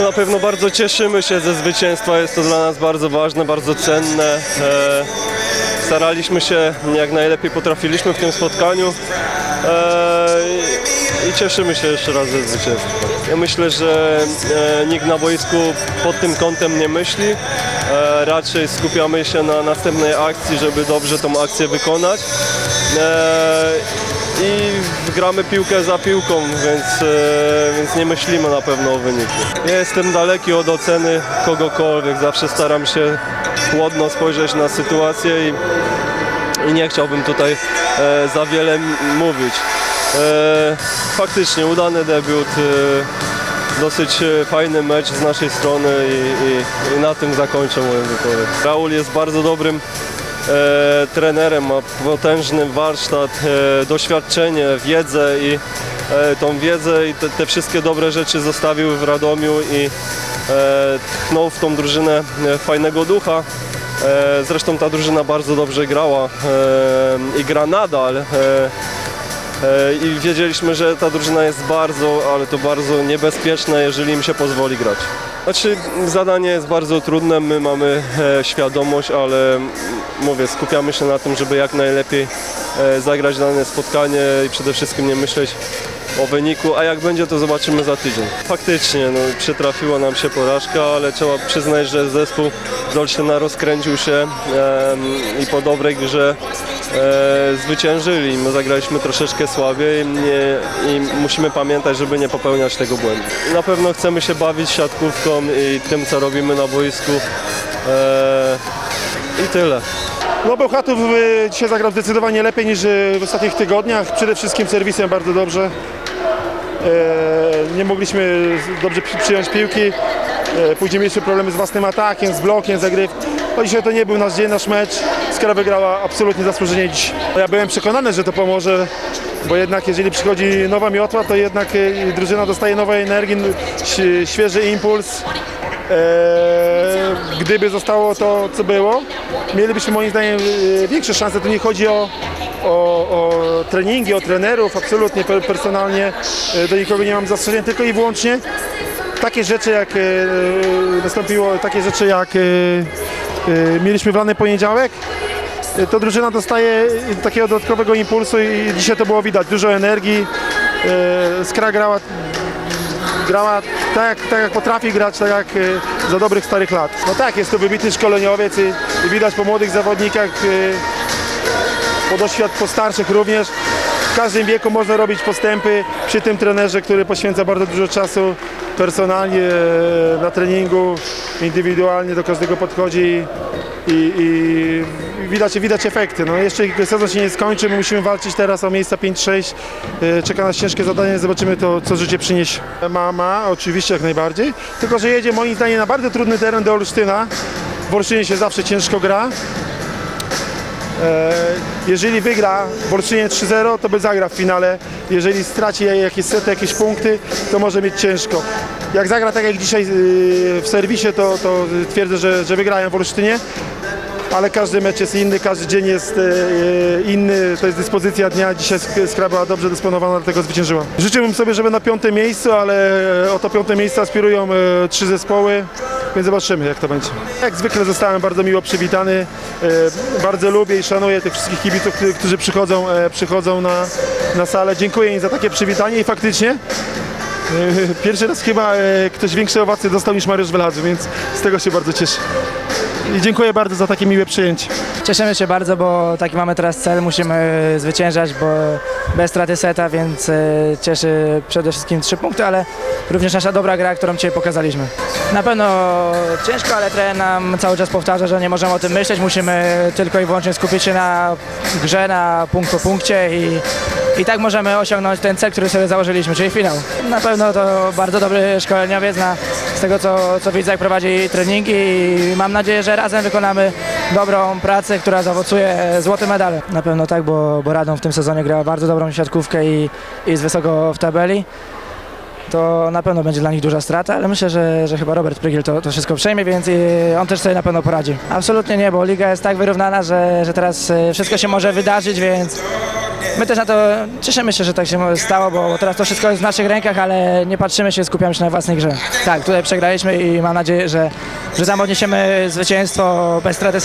Na pewno bardzo cieszymy się ze zwycięstwa, jest to dla nas bardzo ważne, bardzo cenne. E, staraliśmy się jak najlepiej potrafiliśmy w tym spotkaniu e, i- cieszymy się jeszcze raz ze zwycięstwa. Ja myślę, że e, nikt na boisku pod tym kątem nie myśli. Raczej skupiamy się na następnej akcji, żeby dobrze tą akcję wykonać. Gramy piłkę za piłką, więc, e, więc nie myślimy na pewno o wyniku. Ja jestem daleki od oceny kogokolwiek, zawsze staram się chłodno spojrzeć na sytuację i, i nie chciałbym tutaj e, za wiele mówić. E, faktycznie udany debiut, e, dosyć e, fajny mecz z naszej strony i, i, i na tym zakończę moją wypowiedź. Raul jest bardzo dobrym e, trenerem, ma potężny warsztat, e, doświadczenie, wiedzę i e, tą wiedzę i te, te wszystkie dobre rzeczy zostawił w Radomiu i e, tchnął w tą drużynę e, fajnego ducha. E, zresztą ta drużyna bardzo dobrze grała e, i gra nadal. E, I wiedzieliśmy, że ta drużyna jest bardzo, ale to bardzo niebezpieczna, jeżeli im się pozwoli grać. Znaczy, zadanie jest bardzo trudne, my mamy e, świadomość, ale mówię, skupiamy się na tym, żeby jak najlepiej e, zagrać dane spotkanie i przede wszystkim nie myśleć o wyniku, a jak będzie, to zobaczymy za tydzień. Faktycznie, no, przytrafiła nam się porażka, ale trzeba przyznać, że zespół z Olsztyna rozkręcił się em, i po dobrej grze e, zwyciężyli. My zagraliśmy troszeczkę słabiej nie, i musimy pamiętać, żeby nie popełniać tego błędu. Na pewno chcemy się bawić siatkówką i tym, co robimy na boisku. E, I tyle. No Bełchatów y, dzisiaj zagrał zdecydowanie lepiej niż y, w ostatnich tygodniach. Przede wszystkim serwisem bardzo dobrze. E, Nie mogliśmy dobrze przy- przyjąć piłki. E, Później mieliśmy problemy z własnym atakiem, z blokiem, zagrywką. No dzisiaj to nie był nasz dzień, nasz mecz. Skara wygrała absolutnie zasłużenie dziś. Ja byłem przekonany, że to pomoże, bo jednak jeżeli przychodzi nowa miotła, to jednak e, drużyna dostaje nowej energii, świeży impuls. Eee, gdyby zostało to, co było, mielibyśmy moim zdaniem e, większe szanse. Tu nie chodzi o, o, o treningi, o trenerów, absolutnie per- personalnie e, do nikogo nie mam zastrzeżeń, tylko i wyłącznie takie rzeczy jak e, nastąpiło, takie rzeczy jak e, e, mieliśmy w lany poniedziałek, e, to drużyna dostaje takiego dodatkowego impulsu i dzisiaj to było widać, dużo energii. E, Skra grała grała tak jak, tak jak potrafi grać, tak jak za dobrych starych lat. No tak, jest to wybitny szkoleniowiec i, i widać po młodych zawodnikach, po doświad po starszych również. W każdym wieku można robić postępy przy tym trenerze, który poświęca bardzo dużo czasu personalnie e, na treningu, indywidualnie do każdego podchodzi i, i widać, widać efekty. No jeszcze sezon się nie skończy, my musimy walczyć teraz o miejsca 5-6. E, Czeka nas ciężkie zadanie, zobaczymy to, co życie przyniesie. Ma, ma, oczywiście jak najbardziej, tylko że jedzie moim zdaniem na bardzo trudny teren do Olsztyna. W Olsztynie się zawsze ciężko gra. E, Jeżeli wygra w Olsztynie 3-0, to by zagra w finale. Jeżeli straci jakieś sety, jakieś punkty, to może mieć ciężko. Jak zagra tak jak dzisiaj yy, w serwisie, to, to twierdzę, że, że wygrają w Olsztynie. Ale każdy mecz jest inny, każdy dzień jest e, inny, to jest dyspozycja dnia. Dzisiaj Sk- Skra była dobrze dysponowana, dlatego zwyciężyła. Życzyłbym sobie, żeby na piątym miejscu, ale o to piąte miejsce aspirują e, trzy zespoły, więc zobaczymy jak to będzie. Jak zwykle zostałem bardzo miło przywitany. E, Bardzo lubię i szanuję tych wszystkich kibiców, którzy- przychodzą, e, przychodzą na, na salę. Dziękuję im za takie przywitanie i faktycznie e, pierwszy raz chyba ktoś większe owacje dostał niż Mariusz Weladzy, więc z tego się bardzo cieszę. I dziękuję bardzo za takie miłe przyjęcie. Cieszymy się bardzo, bo taki mamy teraz cel, musimy zwyciężać, bo bez straty seta, więc e, cieszy przede wszystkim trzy punkty, ale również nasza dobra gra, którą dzisiaj pokazaliśmy. Na pewno ciężko, ale trener nam cały czas powtarza, że nie możemy o tym myśleć, musimy tylko i wyłącznie skupić się na grze, na punkt po punkcie i, i tak możemy osiągnąć ten cel, który sobie założyliśmy, czyli finał. Na pewno to bardzo dobry szkoleniowiec na, z tego, co, co widzę, jak prowadzi treningi i mam nadzieję, że razem wykonamy dobrą pracę, która zaowocuje złotym medalem. Na pewno tak, bo, bo Radom w tym sezonie grała bardzo dobrą siatkówkę i, i jest wysoko w tabeli. To na pewno będzie dla nich duża strata, ale myślę, że, że chyba Robert Prygiel to, to wszystko przejmie, więc on też sobie na pewno poradzi. Absolutnie nie, bo liga jest tak wyrównana, że, że teraz e, wszystko się może wydarzyć, więc my też na to cieszymy się, że tak się stało, bo teraz to wszystko jest w naszych rękach, ale nie patrzymy się, skupiamy się na własnej grze. Tak, tutaj przegraliśmy i mam nadzieję, że, że tam odniesiemy zwycięstwo bez straty.